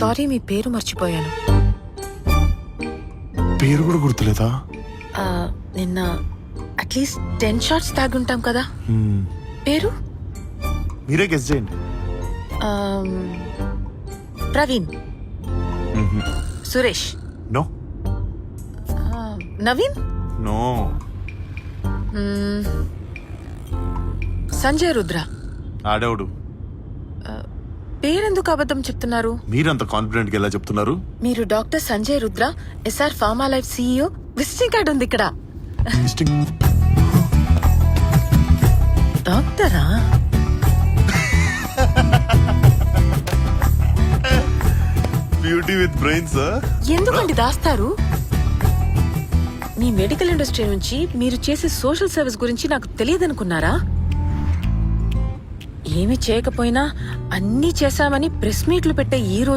Sorry మీ పేరు మర్చిపోయాను. పేరు కూడా గుర్తులేదా? నిన్న అట్లీస్ట్ టెన్ షార్ట్స్ తాగుంటాం కదా. పేరు? మీరే గెస్ చేయండి. ప్రవీణ్. సురేష్. నో. నవీన్? నో. సంజయ్ రుద్ర. ఆడేవుడు. పేరెందుకు అబద్ధం చెప్తున్నారు? మీరంత కాన్ఫిడెంట్గా ఎలా చెప్తున్నారు? మీరు doctor Sanjay Rudra SR pharma life CEO visiting card ఉంది ఇక్కడ. డాక్టరా? బ్యూటీ విత్ బ్రెయిన్ సార్ ఎందుకండి దాస్తారు? మీ మెడికల్ ఇండస్ట్రీ నుంచి మీరు చేసే సోషల్ సర్వీస్ గురించి నాకు తెలియదనుకున్నారా? ఏమి చేయకపోయినా అన్నీ చేశామని ప్రెస్ మీట్లు పెట్టే ఈ రోజు